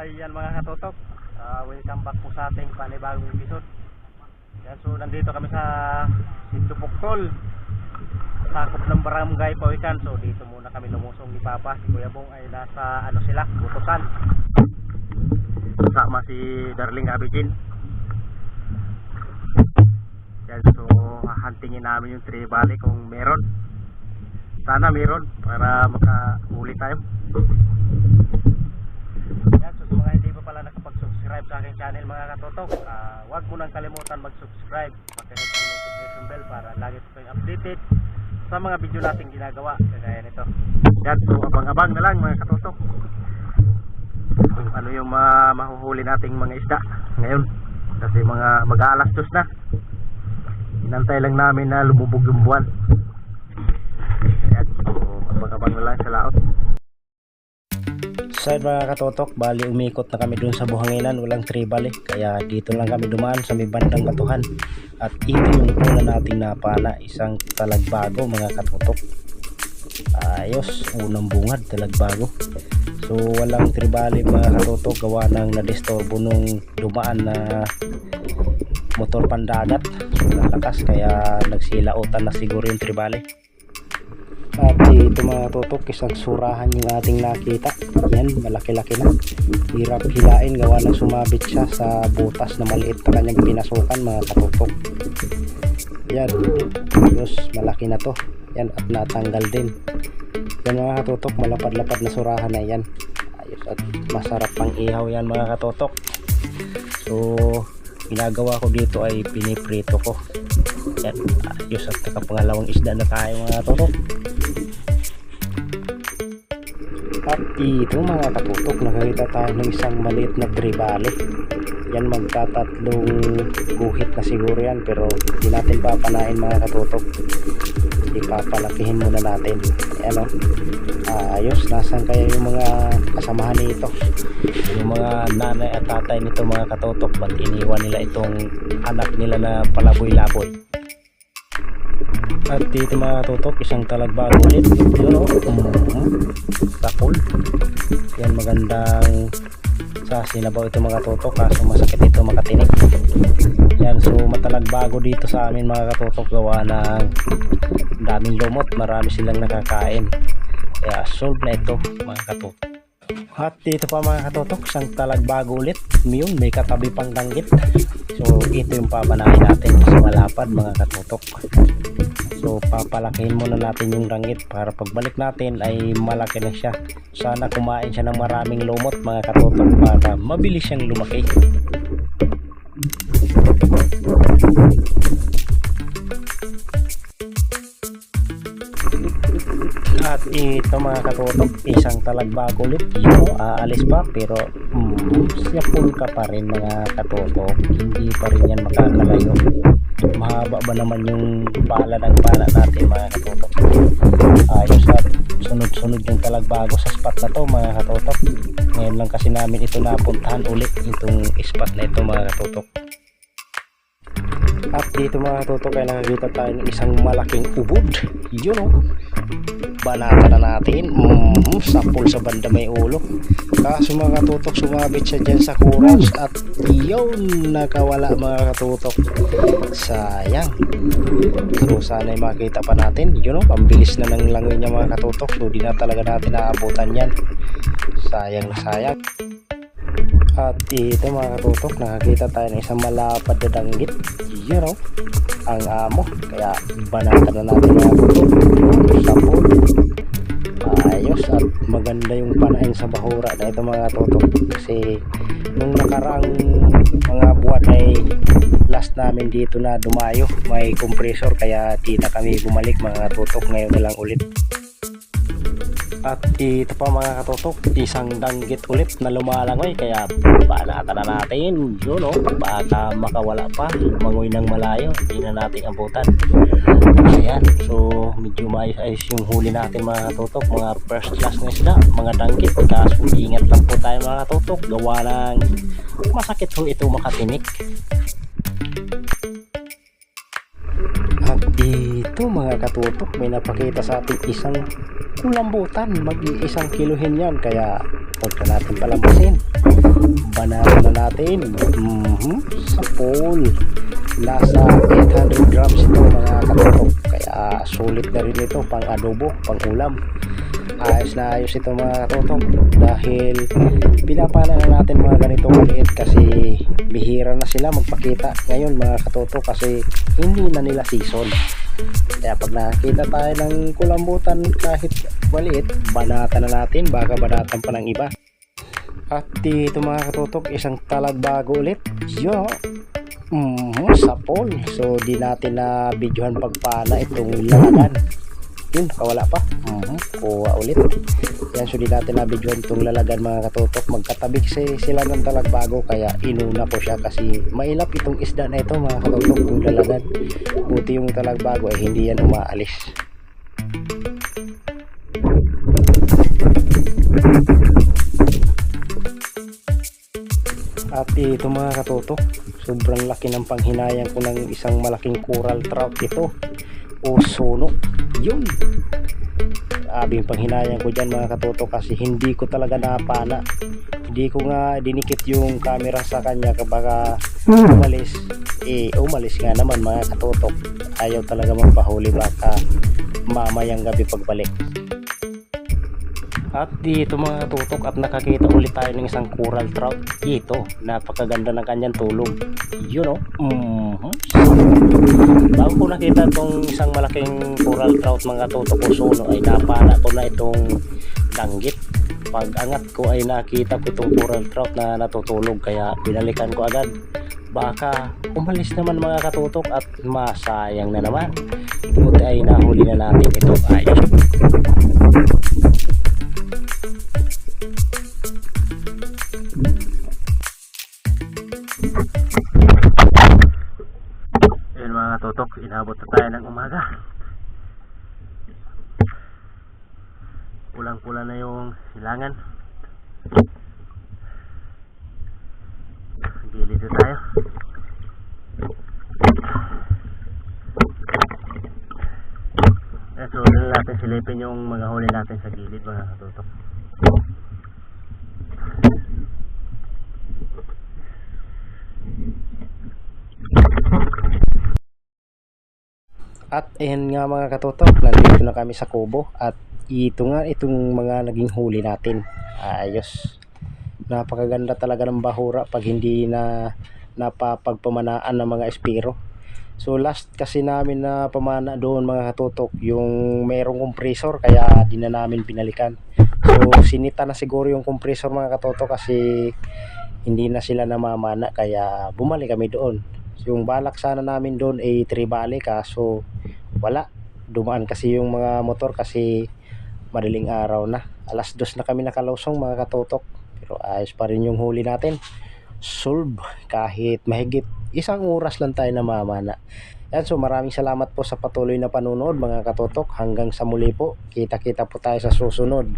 ayan mga katotok. Ah, welcome back po sa ating panibagong episode. Yan, so nandito kami sa Sinto Puktol. Sakop ng barangay Pawikan. So dito muna kami lumusong ni Papa. Si Kuya Bong ay nasa ano sila, Butusan. Kasama si Darling Abidin. Yan, so hahantingin namin yung valley kung meron. Sana meron para makahuli tayo. Yan, so sa mga hindi pa pala nakapag-subscribe sa aking channel mga katotok, ah, huwag mo nang kalimutan mag-subscribe. Pakihit ang notification bell para lagi po kayong updated sa mga video nating ginagawa. Kagaya nito. Yan, so abang-abang na lang mga katotok. Ano yung mga mahuhuli nating mga isda ngayon. Kasi mga mag-aalas dos na. Inantay lang namin na lumubog yung buwan. Ayan, so abang-abang na lang sa laot. Side mga katotok, bali umikot na kami dun sa buhanginan, walang tribal eh. Kaya dito lang kami dumaan sa may bandang batuhan. At ito yung una nating napana, isang talagbago mga katotok. Ayos, unang bungad, talagbago. So walang tribali mga katotok, gawa ng nadistorbo nung dumaan na motor pandagat. So nalakas, kaya nagsilautan na siguro yung tribali. At ito mga tutok, isang surahan yung ating nakita. Yan, malaki-laki na. Hirap hilain, gawa ng sumabit siya sa butas na maliit na kanyang pinasukan mga katutok. Yan, ayos, malaki na to. Yan, at natanggal din. Yan mga katutok, malapad-lapad na surahan na yan. Ayos, at masarap pang ihaw yan mga katutok. So, ginagawa ko dito ay piniprito ko. Yan, ayos at nakapangalawang isda na tayo mga katutok. At ito mga katutok, nakakita tayo ng isang maliit na tribale. Yan magtatatlong guhit na siguro yan pero hindi natin papanain mga katutok. Ipapalakihin muna natin. Ayan o. ayos, nasan kaya yung mga kasamahan nito? Yung mga nanay at tatay nito mga katutok, ba't iniwan nila itong anak nila na palaboy-laboy? At dito mga tutok, isang talagbago ulit. Yun o. Mm, tapol. Yan magandang sa sinabaw ito mga tutok kaso masakit ito makatinik. Yan so matalagbago dito sa amin mga katutok gawa ng daming lumot. Marami silang nakakain. Kaya solve na ito mga katutok. At dito pa mga katotok, isang talagbago ulit. Yun, may katabi pang danggit. So, ito yung papanahin natin sa malapad mga katotok. So, papalakihin muna natin yung danggit para pagbalik natin ay malaki na siya. Sana kumain siya ng maraming lumot mga katotok para mabilis siyang lumaki. At ito mga katutok, isang talagbago ulit. Yun, aalis pa pero mm, siya full ka pa rin mga katutok. Hindi pa rin yan makakalayo. Mahaba ba naman yung pala ng pala natin mga katutok. Ayos at sunod-sunod yung talagbago sa spot na to mga katutok. Ngayon lang kasi namin ito napuntahan ulit itong spot na ito mga katutok. At dito mga katutok ay nakakita tayo ng isang malaking ubod. Yun o. Banata na natin. Mm, sapul sa banda may ulo. Kaso mga katutok sumabit siya dyan sa kuras at yun nakawala mga katutok. Sayang. So sana ay makita pa natin. Yun o. Pambilis na ng langoy niya mga katutok. So di na talaga natin naabutan yan. Sayang na sayang. At ito mga katutok, nakakita tayo ng isang malapad na danggit. You know, ang amo. Kaya banatan na natin mga katutok. Sapol. Ayos at maganda yung panain sa bahura na ito mga katutok. Kasi nung nakaraang mga buwan ay last namin dito na dumayo. May compressor kaya di na kami bumalik mga katutok. Ngayon na lang ulit. At ito pa mga katotok, isang danggit ulit na lumalangoy kaya banata na natin. Yun o, baka makawala pa, lumangoy ng malayo, hindi na natin abutan. Ayan, so medyo maayos-ayos yung huli natin mga katotok, mga first class na isda, mga danggit. Kaso ingat lang po tayo mga katotok, gawa ng masakit ho ito makatinik. At dito mga katutok, may napakita sa ating isang kulambutan. Mag-iisang kiluhin yan. Kaya huwag na natin palampasin banana na natin. Mhm. Sa pool. Nasa 800 grams ito mga katutok. Kaya sulit na rin ito pang adobo pang ulam. Ayos na ayos ito mga katutok. Dahil pinapana na natin mga ganitong maliit kasi bihira na sila magpakita ngayon mga katutok kasi hindi na nila season kaya pag nakakita tayo ng kulambutan kahit maliit banata na natin baka banatan pa ng iba. At dito mga katutok isang talagbago ulit. Yo! Mm, sa pool so di natin na videohan pagpana itong lalagan yun kawala pa. Mm, kuha ulit. Yan so di natin na videohan itong lalagan mga katutok magkatabi kasi sila ng talagbago kaya inuna ko siya kasi mailap itong isda na ito mga katutok yung lalagan. Buti yung talagbago ay hindi yan umaalis At ito mga katoto, sobrang laki ng panghinayang ko ng isang malaking coral trout ito. O sono. Yun. Abing panghinayang ko dyan mga katoto kasi hindi ko talaga napana. Hindi ko nga dinikit yung camera sa kanya baka umalis. Eh, umalis nga naman mga katotok. Ayaw talaga magpahuli baka mamayang gabi pagbalik. At dito mga tutok at nakakita ulit tayo ng isang coral trout. Ito, napakaganda ng kanyang tulog. Yun o. Mhm. Bago ko nakita itong isang malaking coral trout mga tutok o suno ay napana ko na itong danggit. Pag angat ko ay nakita ko itong coral trout na natutulog kaya binalikan ko agad. Baka umalis naman mga katutok at masayang na naman. Buti ay nahuli na natin ito. Ayos. Inabot na tayo ng umaga. Pulang-pula na yung silangan. Gilid na tayo. Eh, so, natin silipin yung mga huli natin sa gilid mga katutok. At ayan nga mga katotok, nandito na kami sa Kubo at ito nga itong mga naging huli natin. Ayos. Napakaganda talaga ng bahura pag hindi na napapagpamanaan ng mga espiro. So last kasi namin na pamana doon mga katutok yung merong compressor kaya di na namin pinalikan. So sinita na siguro yung compressor mga katotok kasi hindi na sila namamana kaya bumalik kami doon. Yung balak sana namin doon ay tribale kaso wala. Dumaan kasi yung mga motor kasi madaling araw na. Alas dos na kami nakalawsong mga katotok. Pero ayos pa rin yung huli natin. Solve kahit mahigit isang oras lang tayo namamana. Yan, so maraming salamat po sa patuloy na panunood mga katotok. Hanggang sa muli po. Kita-kita po tayo sa susunod.